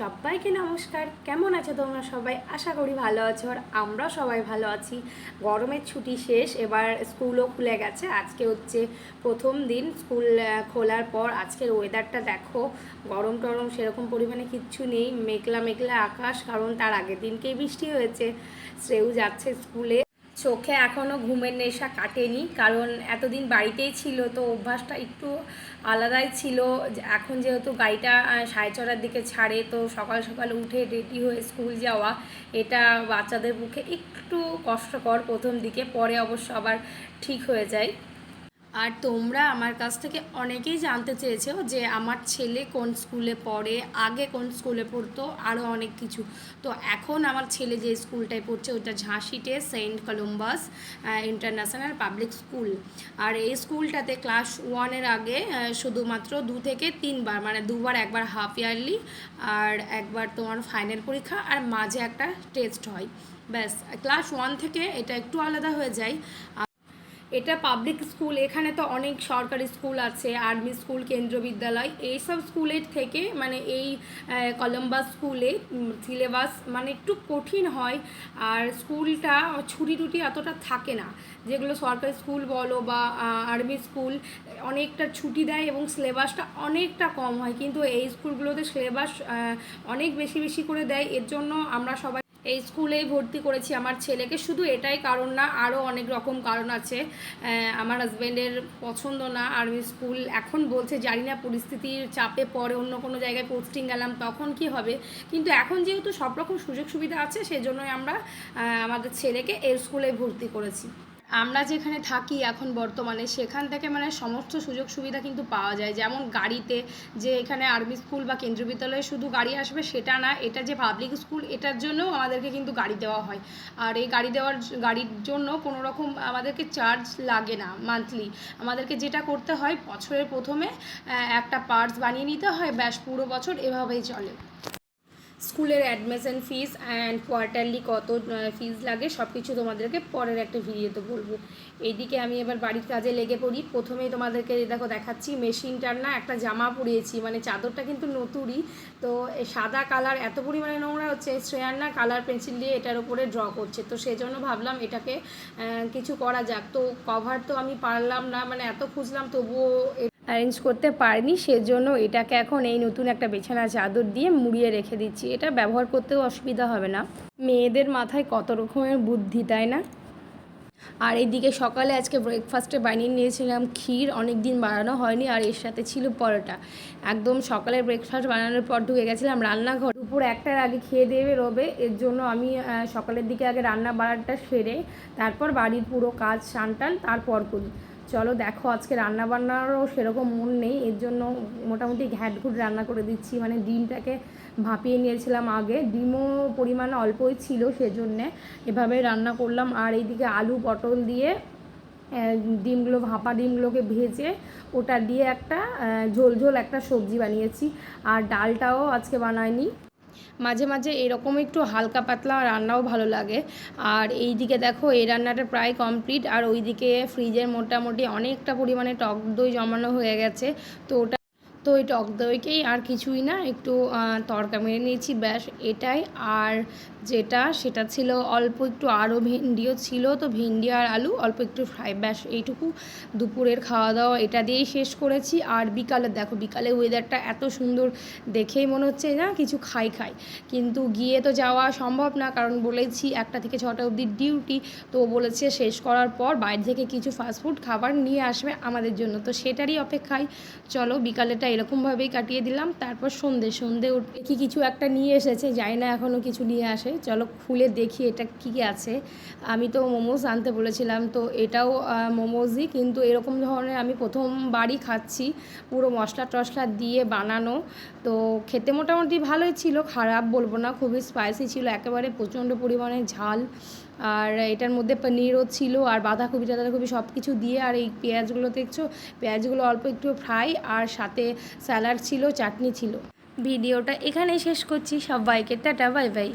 সবাইকে নমস্কার। কেমন আছো তোমরা সবাই? আশা করি ভালো আছো আর আমরা সবাই ভালো আছি। গরমের ছুটি শেষ, এবার স্কুলও খুলে গেছে। আজকে হচ্ছে প্রথম দিন স্কুল খোলার পর আজকের ওয়েদারটা দেখো। গরম টরম সেরকম পরিমাণে কিচ্ছু নেই। মেঘলা মেঘলা আকাশ, কারণ তার আগের দিনকেই বৃষ্টি হয়েছে। শ্রেউ যাচ্ছে স্কুলে। চোখে এখনও ঘুমের নেশা কাটেনি, কারণ এতদিন বাড়িতেই ছিল, তো অভ্যাসটা একটু আলাদাই ছিল। এখন যেহেতু গাড়িটা সাড়ে ছটার দিকে ছাড়ে, তো সকাল সকাল উঠে রেডি হয়ে স্কুল যাওয়া, এটা বাচ্চাদের পক্ষে একটু কষ্টকর প্রথম দিকে, পরে অবশ্য আবার ঠিক হয়ে যায়। আর তোমরা আমার কাছ থেকে অনেকেই জানতে চেয়েছো যে আমার ছেলে কোন স্কুলে পড়ে, আগে কোন স্কুলে পড়তো আরও অনেক কিছু। তো এখন আমার ছেলে যে স্কুলটায় পড়ছে ওটা ঝাঁসিতে Saint Columbus International Public School. আর এই স্কুলটাতে ক্লাস ওয়ানের আগে শুধুমাত্র দু থেকে তিনবার মানে দুবার, একবার হাফ ইয়ারলি আর একবার তোমার ফাইনাল পরীক্ষা আর মাঝে একটা টেস্ট হয়। ব্যাস, ক্লাস ওয়ান থেকে এটা একটু আলাদা হয়ে যায়। এটা পাবলিক স্কুল এখানে তো অনেক সরকারি স্কুল আছে আর্মি স্কুল কেন্দ্রীয় বিদ্যালয়, এইসব স্কুলের থেকে মানে এই কলম্বাস স্কুলে সিলেবাস মানে একটু কঠিন হয়, আর স্কুলটা ছুটি টুটি এতটা থাকে না। যেগুলো সরকারি স্কুল বলো বা আর্মি স্কুল অনেকটা ছুটি দেয় এবং সিলেবাসটা অনেকটা কম হয়। কিন্তু এই স্কুলগুলোতে সিলেবাস অনেক বেশি বেশি করে দেয়। এর জন্য আমরা সবাই এই স্কুলেই ভর্তি করেছি আমার ছেলেকে। শুধু এটাই কারণ না আরও অনেক রকম কারণ আছে। আমার হাজব্যান্ডের পছন্দ না আর্মি স্কুল এখন বলছে, জানি না, পরিস্থিতির চাপে পরে অন্য কোনো জায়গায় পোস্টিং গেলাম, তখন কি হবে? কিন্তু এখন যেহেতু সব রকম সুযোগ সুবিধা আছে, সেজন্যই আমরা আমাদের ছেলেকে এই স্কুলে ভর্তি করেছি। আমরা যেখানে থাকি এখন বর্তমানে, সেখান থেকে মানে সমস্ত সুযোগ সুবিধা কিন্তু পাওয়া যায়। যেমন গাড়িতে যে এখানে আর্মি স্কুল বা কেন্দ্রীয় বিদ্যালয়ে শুধু গাড়ি আসবে সেটা না, এটা যে পাবলিক স্কুল এটার জন্যও আমাদেরকে কিন্তু গাড়ি দেওয়া হয়। আর এই গাড়ি দেওয়ার গাড়ির জন্য কোনো রকম আমাদেরকে চার্জ লাগে না মান্থলি আমাদেরকে যেটা করতে হয়, বছরের প্রথমে একটা পার্স বানিয়ে নিতে হয়, ব্যাস পুরো বছর এভাবেই চলে। স্কুলের অ্যাডমিশন ফিস অ্যান্ড কোয়ার্টারলি কত ফিস লাগে সব কিছু তোমাদেরকে পরের একটা ভিডিওতে বলব। এইদিকে আমি এবার বাড়ির কাজে লেগে পড়ি। প্রথমেই তোমাদেরকে দেখো দেখাচ্ছি মেশিনটার না একটা জামা পরিয়েছি মানে চাদরটা কিন্তু নতুনই। তো সাদা কালার এত পরিমাণে নোংরা হচ্ছে, শ্রেয়ার না কালার পেন্সিল দিয়ে এটার উপরে ড্র করছে। তো সেই জন্য ভাবলাম এটাকে কিছু করা যাক। তো কভার তো আমি পারলাম না মানে এত খুঁজলাম, তবুও অ্যারেঞ্জ করতে পারিনি, সেজন্য এটাকে এখন এই নতুন একটা বিছানা চাদর দিয়ে মুড়িয়ে রেখে দিচ্ছি। এটা ব্যবহার করতেও অসুবিধা হবে না। মেয়েদের মাথায় কত রকমের বুদ্ধি, তাই না? আর এইদিকে সকালে আজকে ব্রেকফাস্টে বানিয়ে নিয়েছিলাম ক্ষীর অনেক দিন বানানো হয়নি আর এর সাথে ছিল পরোটা। একদম সকালের ব্রেকফাস্ট বানানোর পর ঢুকে গেছিলাম রান্নাঘর। দুপুর একটার আগে খেয়ে দিয়ে বেরোবে, এর জন্য আমি সকালের দিকে আগে রান্না বাড়াটা সেরে তারপর বাড়ির পুরো কাজ, সানটান তারপর করি। চলো দেখো, আজকে রান্না বান্নারও সেরকম মন নেই, এর জন্য মোটামুটি ঘ্যাট ঘুট রান্না করে দিচ্ছি। মানে ডিমটাকে ভাপিয়ে নিয়েছিলাম আগে, ডিমও পরিমাণ অল্পই ছিল সেজন্যে, এভাবে রান্না করলাম। আর এইদিকে আলু পটল দিয়ে ডিমগুলো, ভাপা ডিমগুলোকে ভেজে ওটা দিয়ে একটা ঝোল ঝোল একটা সবজি বানিয়েছি। আর ডালটাও আজকে বানাইনি। মাঝে মাঝে এরকম একটু হালকা পাতলা রান্নাও ভালো লাগে। আর এই দিকে দেখো, এই রান্নাটা প্রায় কমপ্লিট আর ওইদিকে ফ্রিজের মোটামুটি অনেকটা পরিমাণে টক দই জমানো হয়ে গেছে। তো ওটা তো ওই টক দইকেই আর কিছুই না, একটু তড়কা মেরে নিয়েছি, ব্যাস এটাই। আর যেটা, সেটা ছিল অল্প একটু আরও ভেন্ডিও ছিল, তো ভেন্ডি আর আলু, অল্প একটু ফ্রাই, ব্যাস এইটুকু। দুপুরের খাওয়া দাওয়া এটা দিয়েই শেষ করেছি। আর বিকালে, দেখো বিকালে ওয়েদারটা এত সুন্দর দেখেই মনে হচ্ছে না কিছু খাই খাই। কিন্তু গিয়ে তো যাওয়া সম্ভব না, কারণ বলেছি একটা থেকে ছটা অবধি ডিউটি তো বলেছে শেষ করার পর বাইরে থেকে কিছু ফাস্টফুড খাবার নিয়ে আসবে আমাদের জন্য। তো সেটারই অপেক্ষায়, চলো বিকালেটা এরকমভাবেই কাটিয়ে দিলাম, তারপর সন্ধে সন্ধে কি কিছু একটা নিয়ে এসেছে, জানি না এখনও কিছু নিয়ে আসে। চলো খুলে দেখি এটা কী কী আছে। আমি তো মোমোজ আনতে বলেছিলাম, তো এটাও মোমোজই, কিন্তু এরকম ধরনের আমি প্রথমবারই খাচ্ছি, পুরো মশলা টশলা দিয়ে বানানো। তো খেতে মোটামুটি ভালোই ছিল, খারাপ বলব না, খুবই স্পাইসি ছিল, একেবারে প্রচণ্ড পরিমাণে ঝাল। আর এটার মধ্যে পনিরও ছিল আর বাঁধাকপি টাধাকপি সব কিছু দিয়ে আর এই পেঁয়াজগুলো দেখছ? পেঁয়াজগুলো অল্প একটু ফ্রাই আর সাথে স্যালাড ছিল, চাটনি ছিল। ভিডিওটা এখানেই শেষ করছি। সবাইকে টাটা, বাই বাই।